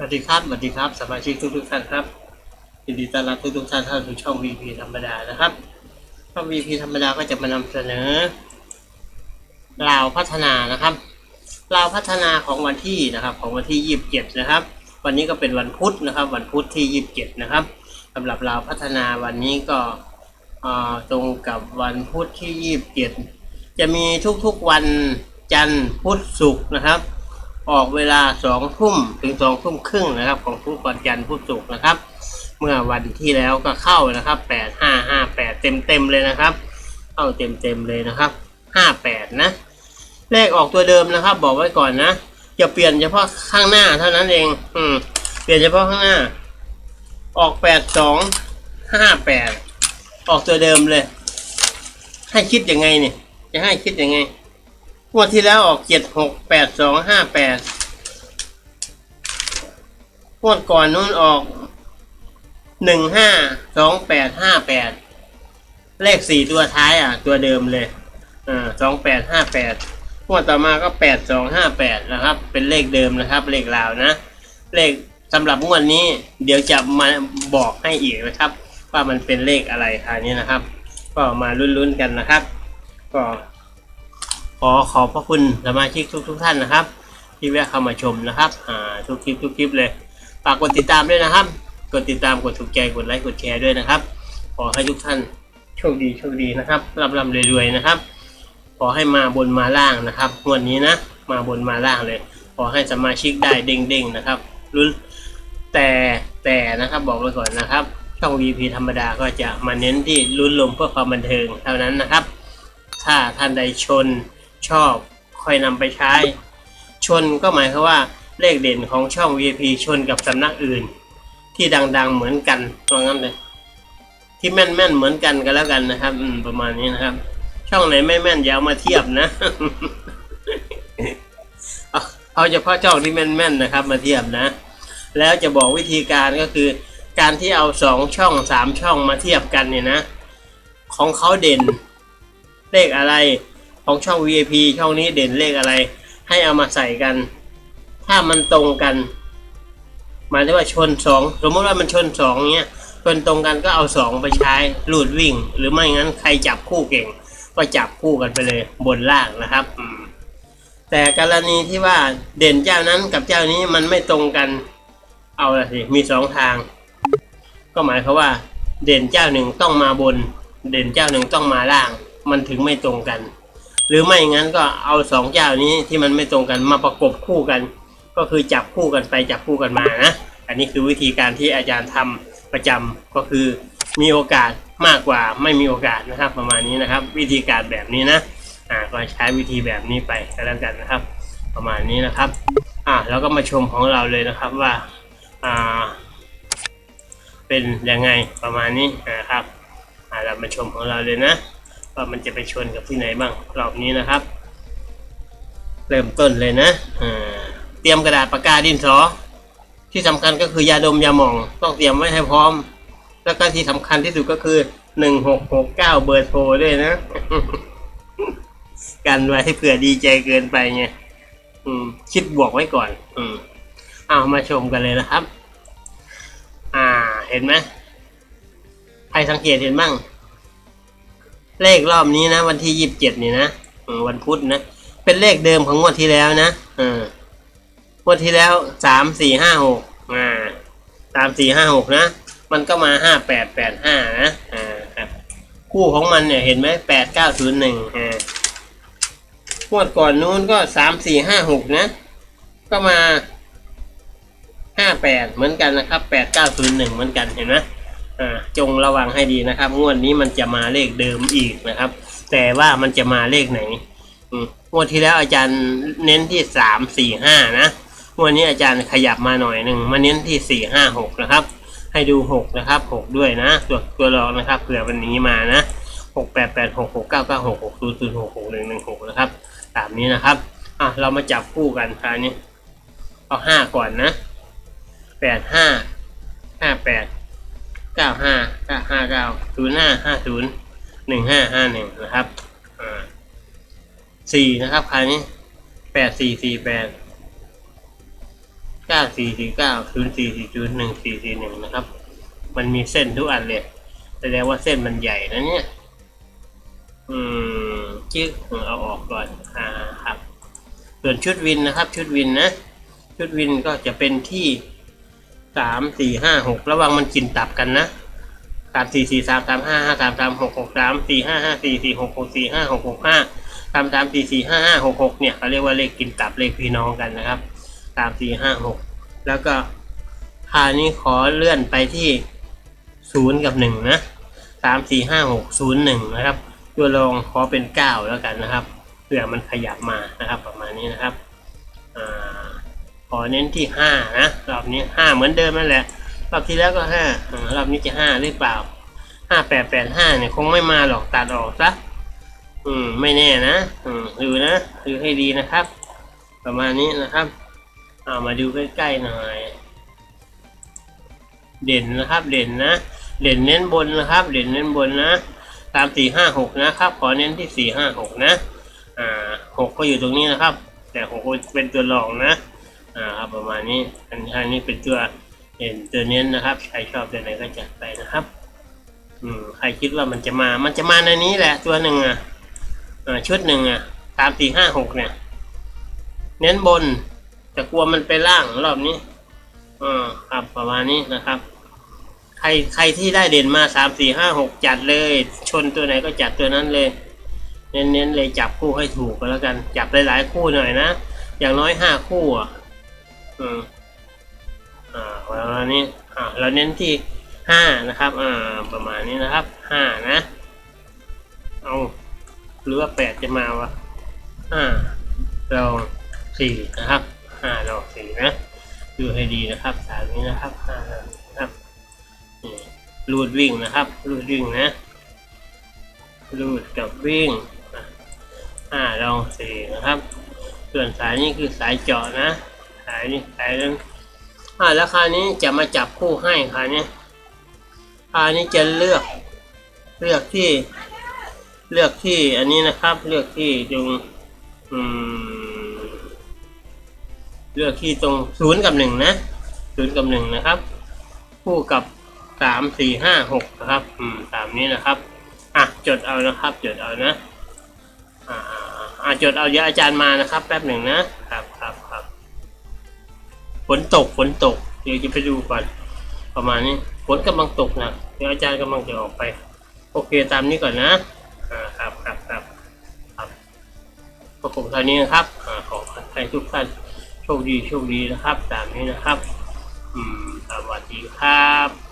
สวัสดีครับสวัสดีครับสมาชิกทุกทุกๆท่านครับยินดีต้อนรับทุกทุกๆท่านเข้าสู่ช่อง VP ธรรมดานะครับช่อง VP ธรรมดาก็จะมานำเสนอลาวพัฒนานะครับลาวพัฒนาของวันที่นะครับ ของวันที่ยี่สิบเจ็ดนะครับ วันนี้ก็เป็นวันพุธนะครับ วันพุธที่ยี่สิบเจ็ดนะครับสำหรับลาวพัฒนาวันนี้ก็ตรงกับวันพุธที่ยี่สิบเจ็ดจะมีทุกๆวันจันทร์พุธศุกร์นะครับ ออกเวลาสองทุ่มถึงสองทุ่มครึ่งนะครับ ของทุกวันจันทร์พุธศุกร์นะครับ เมื่อวันที่แล้วก็เข้านะครับแปดห้าห้าแปดเต็มเต็มเลยนะครับ เข้าเต็มเต็มเลยนะครับห้าแปดนะเลขออกตัวเดิมนะครับ บอกไว้ก่อนนะจะเปลี่ยนเฉพาะข้างหน้าเท่านั้นเอง อืม เปลี่ยนเฉพาะข้างหน้า ออกแปดสองห้าแปดออกตัวเดิมเลย ให้คิดยังไงเนี่ย จะให้คิดยังไง งวดที่แล้วออกเจ็ดหกแปดสองห้าแปดงวดก่อนนู้นออกหนึ่งห้าสองแปดห้าแปดเลขสี่ตัวท้ายอะ ตัวเดิมเลยอ่าสองแปดห้าแปดงวดต่อมาก็แปดสองห้าแปดนะครับ เป็นเลขเดิมนะครับ เลขลาวนะ เลขสำหรับงวดนี้ เดี๋ยวจะมาบอกให้อีกนะครับ ว่ามันเป็นเลขอะไรคราวนี้นะครับ ก็มาลุ้นๆกันนะครับ ก็ ขอขอบพระคุณสมาชิกทุกทุกๆท่านนะครับ ที่แวะเข้ามาชมนะครับอ่าทุกคลิปทุกคลิปเลยฝากกดติดตามด้วยนะครับ กดติดตามกดถูกใจกดไลค์กดแชร์ด้วยนะครับ ขอให้ทุกท่านโชคดีโชคดีนะครับร่ำร่ำรวยๆนะครับ ขอให้มาบนมาล่างนะครับงวดนี้นะ มาบนมาล่างเลย ขอให้สมาชิกได้เด้งๆนะครับรุ้นแต่แต่นะครับบอกไว้ก่อนนะครับ ช่อง VP ธรรมดาก็จะมาเน้นที่ลุ้นลมเพื่อความบันเทิงเท่านั้นนะครับ ถ้าท่านใดชน ชอบค่อยนำไปใช้ ชนก็หมายความว่าเลขเด่นของช่อง VIP ชนกับสำนักอื่น ที่ดังๆเหมือนกันว่างั้นเลยที่แม่นๆเหมือนกันก็แล้วกันนะครับประมาณนี้นะครับ ช่องไหนไม่แม่นอย่าเอามาเทียบนะเอาเอาเฉพาะช่องที่แม่นๆนะครับ มาเทียบนะ แล้วจะบอกวิธีการก็คือ การที่เอาสองช่องสามช่องมาเทียบกันเนี่ยนะ ของเขาเด่น เลขอะไร ของช่อง VIP ช่องนี้เด่นเลขอะไร ให้เอามาใส่กัน ถ้ามันตรงกันหมายถึงว่าชนสองสมมติว่ามันชนสองเนี้ยชนตรงกันก็เอาสองไปใช้ลูดวิ่ง หรือไม่งั้นใครจับคู่เก่ง ก็จับคู่กันไปเลยบนล่างนะครับแต่กรณีที่ว่าเด่นเจ้านั้นกับเจ้านี้มันไม่ตรงกันเอาละสิมีสองทาง ก็หมายความว่า เด่นเจ้าหนึ่งต้องมาบน เด่นเจ้าหนึ่งต้องมาล่าง มันถึงไม่ตรงกัน หรือไม่งั้นก็เอาสองเจ้านี้ที่มันไม่ตรงกันมาประกบคู่กัน ก็คือจับคู่กันไปจับคู่กันมานะอันนี้คือวิธีการที่อาจารย์ทำประจำก็คือมีโอกาสมากกว่าไม่มีโอกาสนะครับ ประมาณนี้นะครับ วิธีการแบบนี้นะอ่าก็ใช้วิธีแบบนี้ไปก็แล้วกันนะครับ ประมาณนี้นะครับอ่าแล้วก็มาชมของเราเลยนะครับว่าอ่าเป็นยังไงประมาณนี้นะครับอ่าเรามาชมของเราเลยนะ ว่ามันจะไปชนกับที่ไหนบ้างรอบนี้นะครับ เริ่มต้นเลยนะเตรียมกระดาษปากกาดินสอ ที่สำคัญก็คือยาดมยาหม่องต้องเตรียมไว้ให้พร้อม แล้วก็ที่สำคัญที่สุดก็คือหนึ่งหกหกเก้าเบอร์โทรด้วยนะ กันไว้ให้เผื่อดีใจเกินไปไงคิดบวกไว้ก่อน อืมเอามาชมกันเลยนะครับ อ่า เห็นไหมใครสังเกตเห็นบ้าง เลขรอบนี้นะ วันที่ยี่สิบเจ็ดนี่นะวันพุธนะ เป็นเลขเดิมของงวดที่แล้วนะอองวดที่แล้วสามสี่ห้าหกอ่าสามสี่ห้าหกนะ มันก็มาห้าแปดแปดห้านะอ่าครับคู่ของมันเนี่ยเห็นไหมแปดเก้าศูนย์หนึ่งอ่างวดก่อนนู้นก็สามสี่ห้าหกนะ ก็มาห้าแปดเหมือนกันนะครับแปดเก้าศูนย์หนึ่งเหมือนกันเห็นไหม จงระวังให้ดีนะครับ งวดนี้มันจะมาเลขเดิมอีกนะครับ แต่ว่ามันจะมาเลขไหนงวดที่แล้วอาจารย์เน้นที่สามสี่ห้านะงวดนี้อาจารย์ขยับมาหน่อยหนึ่งมาเน้นที่สี่ห้าหกนะครับ ให้ดูหกนะครับหกด้วยนะ ตัวตัวรองนะครับเผื่อวันนี้มานะหกแปดแปดหกหกเก้าเก้าหกหกศูนย์ศูนย์หกหกหนึ่งหนึ่งหกนะครับตามนี้นะครับอะเรามาจับคู่กันคราวนี้เอาห้าก่อนนะแปดห้า เก้าห้าเก้าห้าเก้าศูนย์ห้าห้าศูนย์หนึ่งห้าห้าหนึ่งนะครับสี่นะครับคราวนี้แปดสี่สี่แปดเก้าสี่สี่เก้าศูนย์สี่สี่ศูนย์หนึ่งสี่สี่หนึ่งนะครับ มันมีเส้นทุกอันเลยแสดงว่าเส้นมันใหญ่นะเนี่ย อืมจึ๊กเอาออกก่อนอ่าครับ ส่วนชุดวินนะครับ ชุดวินนะ ชุดวินก็จะเป็นที่ สามสี่ห้าหกระวังมันกินตับกันนะสามสี่สี่สามสามห้าห้าสามสามหกหกสามสี่ห้าห้าสี่สี่หกหกสี่ห้าหกหกห้าสามสามสี่สี่ห้าห้าหกหกเนี่ยเขาเรียกว่าเลขกินตับเลขพี่น้องกันนะครับสามสี่ห้าหกแล้วก็คราวนี้ขอเลื่อนไปที่ศูนย์กับหนึ่งนะสามสี่ห้าหกศูนย์หนึ่งนะครับตัวรองขอเป็นเก้าแล้วกันนะครับเผื่อมันขยับมานะครับประมาณนี้นะครับ ขอเน้นที่ห้านะรอบนี้ห้าเหมือนเดิมนั่นแหละรอบที่แล้วก็ห้ารอบนี้จะห้าหรือเปล่าห้าแปดแปดห้าเนี่ยคงไม่มาหรอกตัดออกซะอืมไม่แน่นะอืมดูนะดูให้ดีนะครับ ประมาณนี้นะครับเอามาดูใกล้ๆหน่อย เด่นนะครับ เด่นนะเด่นเน้นบนนะครับ เด่นเน้นบนนะตามสี่ห้าหกนะครับขอเน้นที่สี่ห้าหกนะอ่าหกก็อยู่ตรงนี้นะครับ แต่หกเป็นตัวรองนะ อ่าครับประมาณนี้อันอันนี้เป็นตัวเด่นตัวเน้นนะครับ ใครชอบตัวไหนก็จัดไปนะครับ อืมใครคิดว่ามันจะมา มันจะมาในนี้แหละ ตัวหนึ่งอะชุดหนึ่งอะตามสี่ห้าหกเนี่ย เน้นบน แต่กลัวมันไปล่างรอบนี้อ่าครับประมาณนี้นะครับ ใครใครที่ได้เด่นมาสามสี่ห้าหกจัดเลย ชนตัวไหนก็จัดตัวนั้นเลย เน้นๆเลยจับคู่ให้ถูกก็แล้วกัน จับหลายๆคู่หน่อยนะ อย่างน้อยห้าคู่อะ อืมอ่าประมาณนี้อ่าเราเน้นที่ห้านะครับ อ่า ประมาณนี้นะครับห้านะ เอาหรือว่าแปดจะมาวะห้าลองสี่นะครับห้าลองสี่นะดูให้ดีนะครับสามนี้นะครับห้านะครับนี่รูดวิ่งนะครับรูดวิ่งนะรูดกับวิ่งอะห้าลองสี่นะครับ ส่วนสายนี้คือสายเจาะนะ สายนี้สายนั้นอ่าแล้วคราวนี้จะมาจับคู่ให้คราวนี้คราวนี้จะเลือกเลือกที่เลือกที่อันนี้นะครับ เลือกที่ตรงอืมเลือกที่ตรงศูนย์กับหนึ่งนะศูนย์กับหนึ่งนะครับ คู่กับสามสี่ห้าหกนะครับ อืมตามนี้นะครับอะจดเอานะครับ จดเอานะอ่าอ่าจดเอาเดี๋ยวอาจารย์มานะครับ แป๊บหนึ่งนะ ฝนตกฝนตก เดี๋ยวจะไปดูก่อนประมาณนี้ฝนกำลังตกนะเดี๋ยวอาจารย์กำลังจะออกไป โอเคตามนี้ก่อนนะอ่าครับครับครับครับประคงเท่านี้นะครับอ่าขอให้ทุกท่านโชคดีโชคดีนะครับ ตามนี้นะครับ อืมสวัสดีครับ